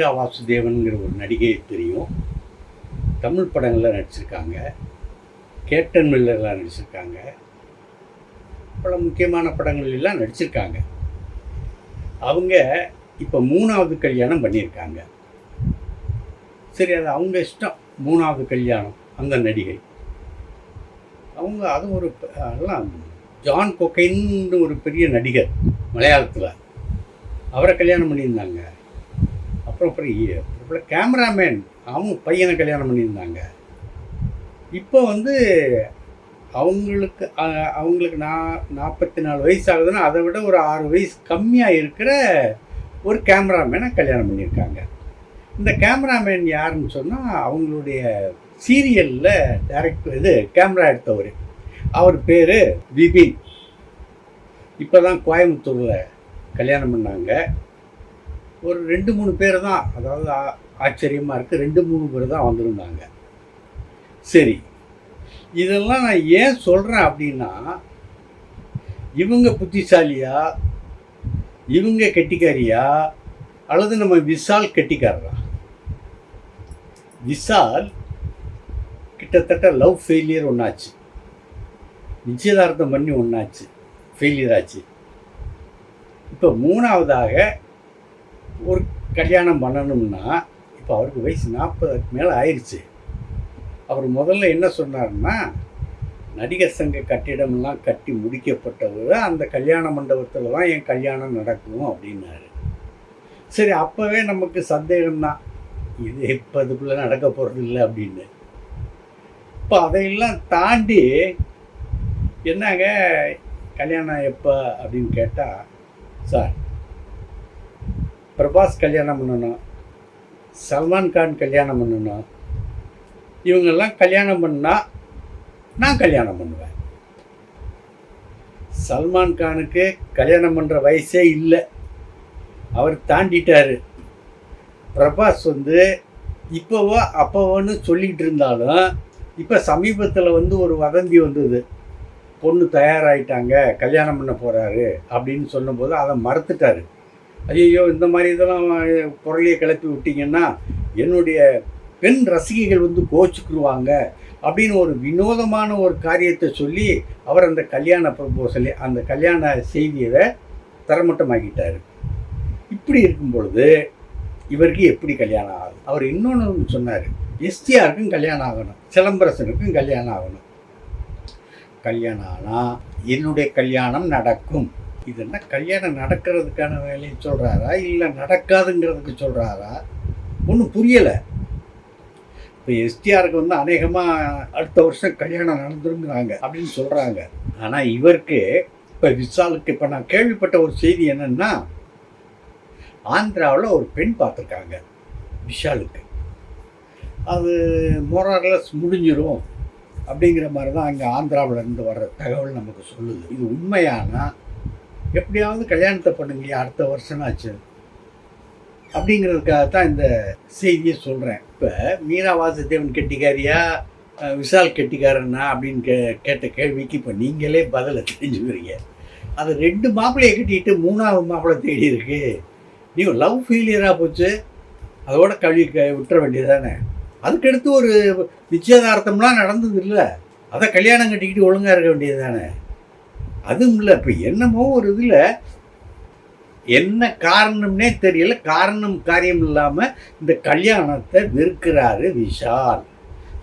மீரா வாசுதேவனுங்கிற ஒரு நடிகை தெரியும். தமிழ் படங்களில் நடிச்சிருக்காங்க. கேப்டன் மில்லர்லாம் நடிச்சிருக்காங்க. பல முக்கியமான படங்கள் எல்லாம் நடிச்சிருக்காங்க. அவங்க இப்போ மூணாவது கல்யாணம் பண்ணியிருக்காங்க. சரி அது அவங்க இஷ்டம். மூணாவது கல்யாணம் அந்த நடிகை. அவங்க அது ஒரு எல்லாம் ஜான் கொக்கைன்னு ஒரு பெரிய நடிகர் மலையாளத்தில். அவரை கல்யாணம் பண்ணியிருந்தாங்க. அப்புறம் அப்புறம் அப்புறம் கேமராமேன் அவங்க பையனை கல்யாணம் பண்ணியிருந்தாங்க. இப்போ வந்து அவங்களுக்கு அவங்களுக்கு நா நாற்பத்தி நாலு வயசு ஆகுதுன்னா அதை விட ஒரு ஆறு வயசு கம்மியாக இருக்கிற ஒரு கேமராமேனை கல்யாணம் பண்ணியிருக்காங்க. இந்த கேமராமேன் யாருன்னு சொன்னால் அவங்களுடைய சீரியலில் டைரக்ட் இது கேமரா எடுத்தவர். அவர் பேர் விபின். இப்போ தான் கோயம்புத்தூரில் கல்யாணம் பண்ணாங்க. ஒரு ரெண்டு மூணு பேர் தான் அதாவது ஆ- ஆச்சரியமாக இருக்குது ரெண்டு மூணு பேர் தான் வந்திருந்தாங்க. சரி. இதெல்லாம் நான் ஏன் சொல்கிறேன் அப்படின்னா இவங்க புத்திசாலியா? இவங்க கெட்டிக்காரியா? அல்லது நம்ம விசால் கெட்டிக்காரரா? விசால் கிட்டத்தட்ட லவ் ஃபெயிலியர் ஒன்றாச்சு நிச்சயதார்த்தம் பண்ணி ஒன்றாச்சு ஃபெயிலியர் ஆச்சு. இப்போ மூணாவதாக ஒரு கல்யாணம் பண்ணணும்னா இப்போ அவருக்கு வயசு நாற்பதுக்கு மேலே ஆயிடுச்சு அவர் முதல்ல என்ன சொன்னார்னா நடிகர் சங்க கட்டிடமெல்லாம் கட்டி முடிக்கப்பட்டவர் அந்த கல்யாண மண்டபத்தில் தான் என் கல்யாணம் நடக்கும் அப்படின்னாரு. சரி அப்போவே நமக்கு சந்தேகம்தான். இது இப்போ அதுக்குள்ளே நடக்க போகிறது இல்லை அப்படின்னு. இப்போ அதையெல்லாம் தாண்டி என்னங்க கல்யாணம் எப்போ அப்படின்னு கேட்டால் சார் பிரபாஸ் கல்யாணம் பண்ணணும் சல்மான் கான் கல்யாணம் பண்ணணும் இவங்கெல்லாம் கல்யாணம் பண்ணால் நான் கல்யாணம் பண்ணுவேன். சல்மான் கானுக்கு கல்யாணம் பண்ணுற வயசே இல்லை. அவர் தாண்டிட்டாரு. பிரபாஸ் வந்து இப்போவோ அப்போவோன்னு சொல்லிகிட்டு இருந்தாலும் இப்போ சமீபத்தில் வந்து ஒரு வதந்தி வந்தது. பொண்ணு தயாராகிட்டாங்க கல்யாணம் பண்ண போகிறாரு அப்படின்னு சொன்னபோது அதை மறுத்துட்டாரு. ஐயோ இந்த மாதிரி இதெல்லாம் குரலையை கிளப்பி விட்டிங்கன்னா என்னுடைய பெண் ரசிகைகள் வந்து கோச்சுக்குருவாங்க அப்படின்னு ஒரு வினோதமான ஒரு காரியத்தை சொல்லி அவர் அந்த கல்யாண ப்ரப்போசலை அந்த கல்யாண செய்தியை தரமட்டமாக்கிட்டார். இப்படி இருக்கும் பொழுது இவருக்கு எப்படி கல்யாணம் ஆகும் அவர் இன்னொன்று சொன்னார். எஸ்டிஆருக்கும் கல்யாணம் ஆகணும் சிலம்பரசனுக்கும் கல்யாணம் ஆகணும். கல்யாணம் ஆனால் என்னுடைய கல்யாணம் நடக்கும். இது என்ன கல்யாணம் நடக்கிறதுக்கான வேலையை சொல்கிறாரா இல்லை நடக்காதுங்கிறதுக்கு சொல்கிறாரா ஒன்றும் புரியலை. இப்போ எஸ்டிஆருக்கு வந்து அநேகமாக அடுத்த வருஷம் கல்யாணம் நடந்துருங்கிறாங்க அப்படின்னு சொல்கிறாங்க ஆனால் இவருக்கு இப்போ விசாலுக்கு இப்போ நான் கேள்விப்பட்ட ஒரு செய்தி என்னென்னா ஆந்திராவில் ஒரு பெண் பார்த்துருக்காங்க விஷாலுக்கு. அது மொரார்லஸ் முடிஞ்சிடும் அப்படிங்கிற மாதிரி தான் அங்கே ஆந்திராவில் இருந்து வர்ற தகவல் நமக்கு சொல்லுது. இது உண்மையானால் எப்படியாவது கல்யாணத்தை பண்ணுங்களையா அடுத்த வருஷம் ஆச்சு. அப்படிங்கிறதுக்காக தான் இந்த செய்தியை சொல்கிறேன் இப்போ மீரா வாசுதேவன் கெட்டிக்காரியா விஷால் கெட்டிக்காரனா அப்படின்னு கே கேட்ட கேள்விக்கு இப்போ நீங்களே பதிலை தெரிஞ்சுக்கிறீங்க. அது ரெண்டு மாப்பிள்ளையை கட்டிட்டு மூணாவது மாப்பிள்ளை தேடி இருக்கு. நீ லவ் ஃபெயிலியராக போச்சு. அதோட கழுவி க விட்டுற வேண்டியதானே அதுக்கடுத்து ஒரு நிச்சயதார்த்தம்லாம் நடந்தது இல்லை. அதை கல்யாணம் கட்டிக்கிட்டு ஒழுங்காக இருக்க வேண்டியது தானே அதுவும் இல்லை. இப்போ என்னமோ ஒரு இதில் என்ன காரணம்னே தெரியல. காரணம் காரியம் இல்லாமல் இந்த கல்யாணத்தை வெறுக்கிறாரு விஷால்.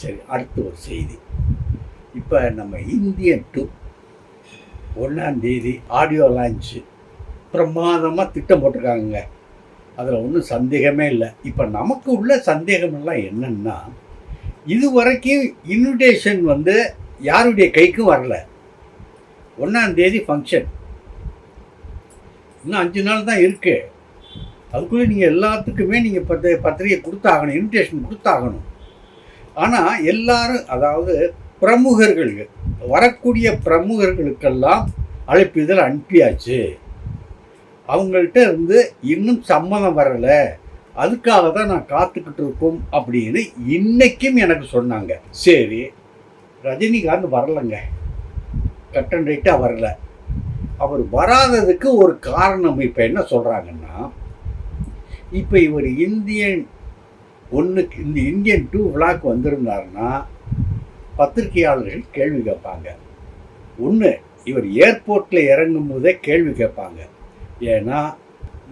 சரி அடுத்து ஒரு செய்தி. இப்போ நம்ம இந்தியன் டூ ஒன்றாந்தேதி ஆடியோ லான்ச்சு பிரமாதமாக திட்டம் போட்டிருக்காங்க அதில் ஒன்றும் சந்தேகமே இல்லை. இப்போ நமக்கு உள்ள சந்தேகமெல்லாம் என்னென்னா இது வரைக்கும் இன்விடேஷன் வந்து யாருடைய கைக்கும் வரல. ஒன்றாந்தேதி ஃபங்க்ஷன் இன்னும் அஞ்சு நாள் தான் இருக்கு. அதுக்குள்ளே நீங்கள் எல்லாத்துக்குமே நீங்கள் பத்த பத்திரிகை கொடுத்தாகணும் இன்விடேஷன் கொடுத்தாகணும். ஆனால் எல்லாரும் அதாவது பிரமுகர்கள் வரக்கூடிய பிரமுகர்களுக்கெல்லாம் அழைப்பு இதில் அனுப்பியாச்சு. அவங்கள்ட்ட இருந்து இன்னும் சம்மதம் வரலை. அதுக்காக தான் நான் காத்துக்கிட்டு இருக்கோம் அப்படின்னு இன்றைக்கும் எனக்கு சொன்னாங்க. சரி ரஜினிகாந்த் வரலைங்க. கட்டன் ரைட்டாக வரல. அவர் வராததுக்கு ஒரு காரணம் இப்போ என்ன சொல்கிறாங்கன்னா இப்போ இவர் இந்தியன் ஒன்றுக்கு இந்த இந்தியன் டூ விழாக்கு வந்திருந்தாருன்னா பத்திரிகையாளர்கள் கேள்வி கேட்பாங்க. ஒன்று இவர் ஏர்போர்ட்டில் இறங்கும் போதே கேள்வி கேட்பாங்க. ஏன்னா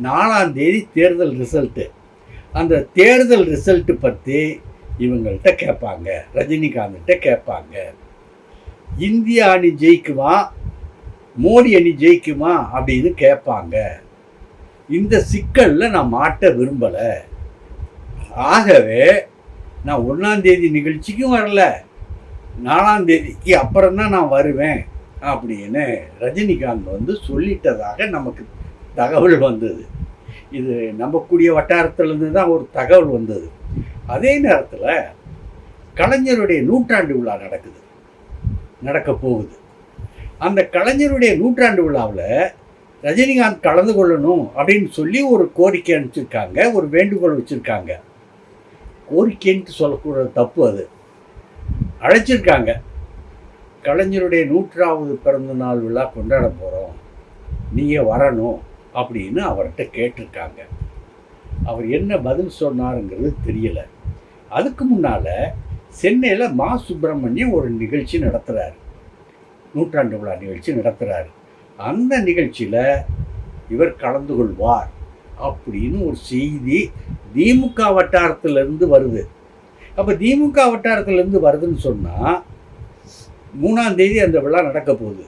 நாலாம் தேதி தேர்தல் ரிசல்ட்டு அந்த தேர்தல் ரிசல்ட்டு பற்றி இவங்கள்ட்ட கேட்பாங்க ரஜினிகாந்த்கிட்ட கேட்பாங்க. இந்திய அணி ஜெயிக்குமா? மோடி அணி ஜெயிக்குமா? அப்படின்னு கேட்பாங்க. இந்த சிக்கலில் நான் மாட்ட விரும்பலை. ஆகவே நான் ஒன்றாந்தேதி நிகழ்ச்சிக்கும் வரல. நாலாந்தேதிக்கு அப்புறம் தான் நான் வருவேன் அப்படின்னு ரஜினிகாந்த் வந்து சொல்லிட்டதாக நமக்கு தகவல் வந்தது. இது நம்பக்கூடிய வட்டாரத்திலேருந்து தான் ஒரு தகவல் வந்தது. அதே நேரத்தில் கலைஞருடைய நூற்றாண்டு விழா நடக்குது. நடக்க போகுது. அந்த கலைஞருடைய நூற்றாண்டு விழாவில் ரஜினிகாந்த் கலந்து கொள்ளணும் அப்படின்னு சொல்லி ஒரு கோரிக்கை அனுப்பிச்சிருக்காங்க ஒரு வேண்டுகோள் வச்சுருக்காங்க. கோரிக்கைன்ட்டு சொல்லக்கூடாது தப்பு அது. அழைச்சிருக்காங்க. கலைஞருடைய நூற்றாவது பிறந்த நாள் விழா கொண்டாட போகிறோம் நீங்கள் வரணும் அப்படின்னு அவர்கிட்ட கேட்டிருக்காங்க. அவர் என்ன பதில் சொன்னாருங்கிறது தெரியலை. அதுக்கு முன்னால் சென்னையில் மா சுப்பிரமணியம் ஒரு நிகழ்ச்சி நடத்துகிறாரு நூற்றாண்டு விழா நிகழ்ச்சி நடத்துகிறாரு அந்த நிகழ்ச்சியில் இவர் கலந்து கொள்வார் அப்படின்னு ஒரு செய்தி திமுக வட்டாரத்திலிருந்து வருது. அப்போ திமுக வட்டாரத்திலேருந்து வருதுன்னு சொன்னால் மூணாம் தேதி அந்த விழா நடக்க போகுது.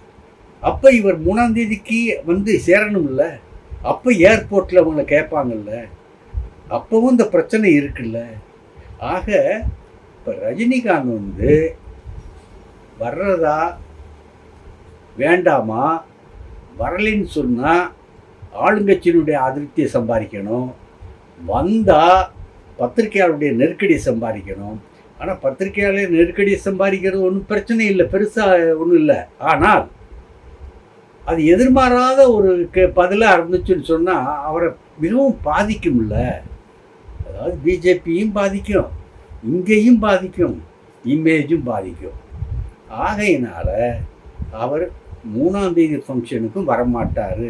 அப்போ இவர் மூணாம் தேதிக்கு வந்து சேரணும்ல? அப்போ ஏர்போர்ட்டில் அவங்கள கேட்பாங்கல்ல அப்போவும் இந்த பிரச்சனை இருக்குல்ல? ஆக இப்போ ரஜினிகாந்த் வந்து வர்றதா வேண்டாமா? வரலைன்னு சொன்னால் ஆளுங்கட்சியினுடைய அதிருப்தியை சம்பாதிக்கணும். வந்தால் பத்திரிகையாளருடைய நெருக்கடியை சம்பாதிக்கணும். ஆனால் பத்திரிகையாளர் நெருக்கடியை சம்பாதிக்கிறது ஒன்றும் பிரச்சனை இல்லை. பெருசாக ஒன்றும் இல்லை. ஆனால் அது எதிர்மாறாத ஒரு க பதிலாக இருந்துச்சுன்னு சொன்னால் அவரை மிகவும் பாதிக்கும்ல. அதாவது பிஜேபியும் பாதிக்கும். இங்கேயும் பாதிக்கும் இமேஜும் பாதிக்கும். ஆகையினால் அவர் மூணாம் தேதி ஃபங்க்ஷனுக்கும் வரமாட்டார்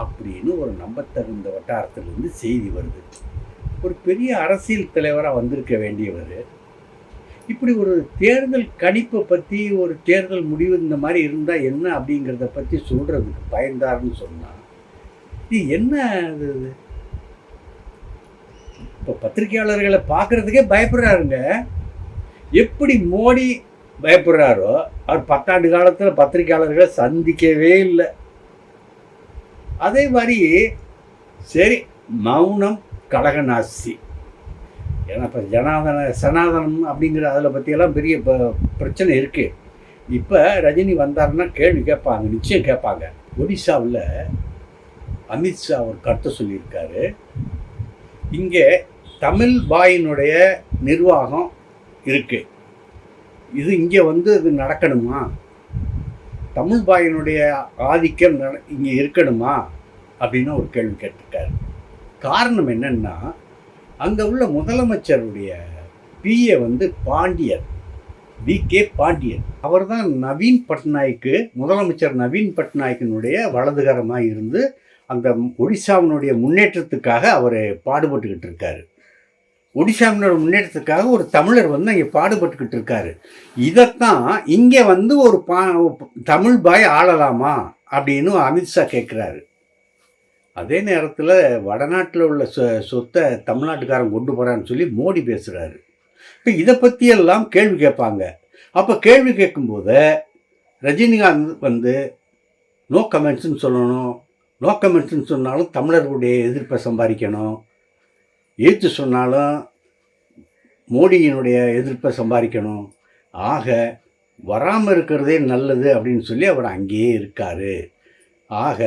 அப்படின்னு ஒரு நம்பத்தகுந்த வட்டாரத்திலிருந்து செய்தி வருது. ஒரு பெரிய அரசியல் தலைவராக வந்திருக்க வேண்டியவர். இப்படி ஒரு தேர்தல் கணிப்பை பற்றி ஒரு தேர்தல் முடிவு இந்த மாதிரி இருந்தால் என்ன அப்படிங்கிறத பற்றி சொல்கிறதுக்கு பயந்தார்னு சொன்னால் இது என்ன இது இப்போ பத்திரிகையாளர்களை பார்க்குறதுக்கே பயப்படுறாருங்க. எப்படி மோடி பயப்படுறாரோ அவர் பத்தாண்டு காலத்தில் பத்திரிகையாளர்களை சந்திக்கவே இல்லை. அதே மாதிரி சரி மௌனம் கடகநாசி ஏன்னா இப்போ ஜனாதன சனாதனம் அப்படிங்கிற அதில் பற்றியெல்லாம் பெரிய பிரச்சனை இருக்குது இப்போ ரஜினி வந்தாருன்னா கேள்வி கேட்பாங்க நிச்சயம் கேட்பாங்க. ஒடிசாவில் அமித்ஷா ஒரு கருத்தை சொல்லியிருக்காரு. இங்கே தமிழ் பாயினுடைய நிர்வாகம் இருக்குது இது இங்கே வந்து இது நடக்கணுமா? தமிழ் பாயினுடைய ஆதிக்கம் நட இங்கே இருக்கணுமா? அப்படின்னு ஒரு கேள்வி கேட்டிருக்காரு. காரணம் என்னென்னா அங்கே உள்ள முதலமைச்சருடைய பிஏ வந்து பாண்டியர். வி கே பாண்டியன் அவர் தான் நவீன் பட்நாயக்கு முதலமைச்சர் நவீன் பட்நாயக்கினுடைய வலதுகரமாக இருந்து அந்த ஒடிசாவினுடைய முன்னேற்றத்துக்காக அவர் பாடுபட்டுக்கிட்டு இருக்காரு. ஒடிசாவினோட முன்னேற்றத்துக்காக ஒரு தமிழர் வந்து அங்கே பாடுபட்டுக்கிட்டு இருக்காரு. இதைத்தான் இங்கே வந்து ஒரு பா தமிழ் பாய் ஆளலாமா அப்படின்னு அமித்ஷா கேட்குறாரு. அதே நேரத்தில் வடநாட்டில் உள்ள சொ சொத்தை தமிழ்நாட்டுக்காரன் கொண்டு போகிறான்னு சொல்லி மோடி பேசுகிறாரு இப்போ இதை பற்றியெல்லாம் கேள்வி கேட்பாங்க. அப்போ கேள்வி கேட்கும்போது ரஜினிகாந்த் வந்து நோ கமெண்ட்ஸ்னு சொல்லணும். நோ கமெண்ட்ஸ்னு சொன்னாலும் தமிழர்களுடைய எதிர்ப்பை சம்பாதிக்கணும். ஏற்று சொன்னாலும் மோடியினுடைய எதிர்ப்பை சம்பாதிக்கணும். ஆக வராமல் இருக்கிறதே நல்லது அப்படின்னு சொல்லி அவர் அங்கேயே இருக்கார். ஆக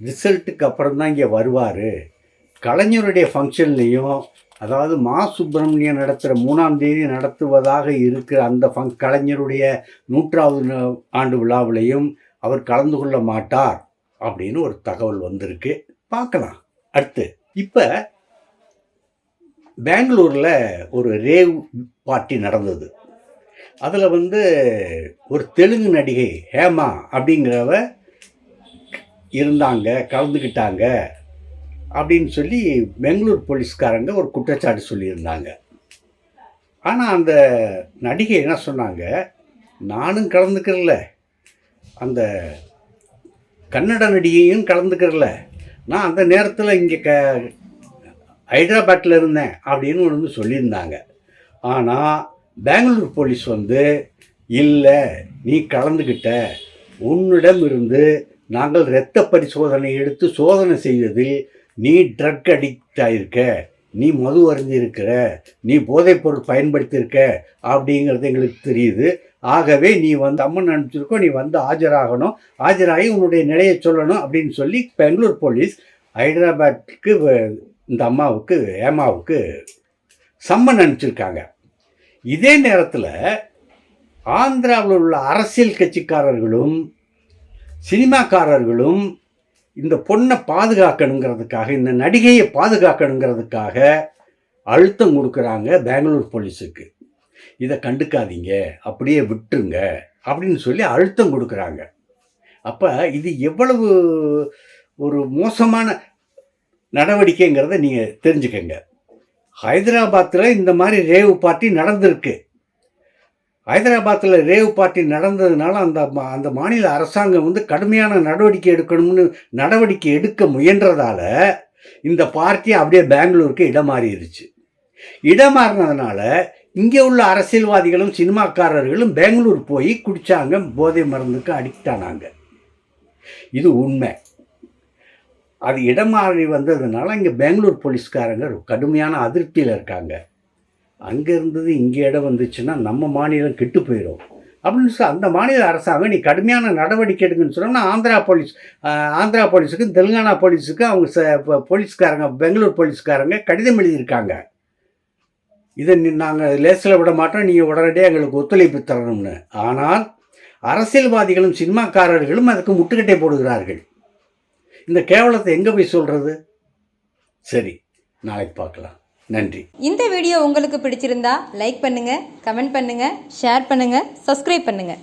ரிசல்ட்டுக்கு அப்புறம் தான் இங்கே வருவார். கலைஞருடைய ஃபங்க்ஷன்லேயும் அதாவது மா சுப்பிரமணியம் நடத்துகிற மூணாம் தேதி நடத்துவதாக இருக்கிற அந்த ஃபங் கலைஞருடைய நூற்றாவது ஆண்டு விழாவிலையும் அவர் கலந்து கொள்ள மாட்டார் அப்படின்னு ஒரு தகவல் வந்திருக்கு. பார்க்கலாம். அடுத்து இப்போ பெங்களூரில் ஒரு ரேவ் பார்ட்டி நடந்தது. அதில் வந்து ஒரு தெலுங்கு நடிகை ஹேமா அப்படிங்கிறவ இருந்தாங்க கலந்துக்கிட்டாங்க அப்படின்னு சொல்லி பெங்களூர் போலீஸ்காரங்க ஒரு குற்றச்சாட்டு சொல்லியிருந்தாங்க. ஆனால் அந்த நடிகை என்ன சொன்னாங்க நானும் கலந்துக்கிறல. அந்த கன்னட நடிகையும் கலந்துக்கிறல. நான் அந்த நேரத்தில் இங்கே க ஹைதராபாத்தில் இருந்தேன் அப்படின்னு வந்து சொல்லியிருந்தாங்க. ஆனால் பெங்களூர் போலீஸ் வந்து இல்லை நீ கலந்துக்கிட்ட உன்னிடம் இருந்து நாங்கள் இரத்த பரிசோதனை எடுத்து சோதனை செய்ததில் நீ ட்ரக் அடிக்ட் ஆயிருக்க. நீ மது அருந்திருக்கிற நீ போதைப்பொருள் பயன்படுத்தியிருக்க. அப்படிங்கிறது எங்களுக்கு தெரியுது. ஆகவே நீ வந்து அம்மன் அனுப்பிச்சிருக்கோ நீ வந்து ஆஜராகணும். ஆஜராகி உன்னுடைய நிலையை சொல்லணும் அப்படின்னு சொல்லி பெங்களூர் போலீஸ் ஹைதராபாத்துக்கு இந்த அம்மாவுக்கு ஏமாவுக்கு சம்மன் அனுப்பிச்சிருக்காங்க. இதே நேரத்தில் ஆந்திராவில் உள்ள அரசியல் கட்சிக்காரர்களும் சினிமாக்காரர்களும் இந்த பொண்ணை பாதுகாக்கணுங்கிறதுக்காக இந்த நடிகையை பாதுகாக்கணுங்கிறதுக்காக அழுத்தம் கொடுக்குறாங்க பெங்களூர் போலீஸுக்கு. இதை கண்டுக்காதீங்க அப்படியே விட்டுருங்க அப்படின்னு சொல்லி அழுத்தம் கொடுக்குறாங்க. அப்போ இது எவ்வளவு ஒரு மோசமான நடவடிக்கைங்கிறத நீங்கள் தெரிஞ்சுக்கங்க. ஹைதராபாத்தில் இந்த மாதிரி ரேவு பார்ட்டி நடந்திருக்கு. ஹைதராபாத்தில் ரேவ் பார்ட்டி நடந்ததுனால அந்த மா- அந்த மாநில அரசாங்கம் வந்து கடுமையான நடவடிக்கை எடுக்கணும்னு நடவடிக்கை எடுக்க முயன்றதால இந்த பார்ட்டி அப்படியே பெங்களூருக்கு இடமாறிடுச்சு இடமாறினதுனால இடம் இங்கே உள்ள அரசியல்வாதிகளும் சினிமாக்காரர்களும் பெங்களூர் போய் குடித்தாங்க போதை மருந்துக்கு அடிக்ட் ஆனாங்க. இது உண்மை. அது இடம் மாறி வந்ததுனால இங்கே பெங்களூர் போலீஸ்காரங்க கடுமையான அதிருப்தியில் இருக்காங்க. அங்கே இருந்தது இங்கே இடம் வந்துச்சுன்னா நம்ம மாநிலம் கெட்டு போயிடும் அப்படின்னு சொல்லி அந்த மாநில அரசாங்கம் நீ கடுமையான நடவடிக்கை எடுக்குன்னு சொன்னோம்னா ஆந்திரா போலீஸ் ஆந்திரா போலீஸுக்கும் தெலுங்கானா போலீஸுக்கும் அவங்க ச- போலீஸ்காரங்க பெங்களூர் போலீஸ்காரங்க கடிதம் எழுதியிருக்காங்க. இதை நாங்கள் லேசில் விட மாட்டோம் நீங்கள் உடனடியாக எங்களுக்கு ஒத்துழைப்பு தரணும்னு. ஆனால் அரசியல்வாதிகளும் சினிமாக்காரர்களும் அதுக்கு முட்டுக்கட்டை போடுகிறார்கள். இந்த கேவலத்தை எங்கே போய் சொல்கிறது சரி நாளைக்கு பார்க்கலாம். நன்றி. இந்த வீடியோ உங்களுக்கு பிடிச்சிருந்தா லைக் பண்ணுங்க கமெண்ட் பண்ணுங்க ஷேர் பண்ணுங்க சப்ஸ்கிரைப் பண்ணுங்க.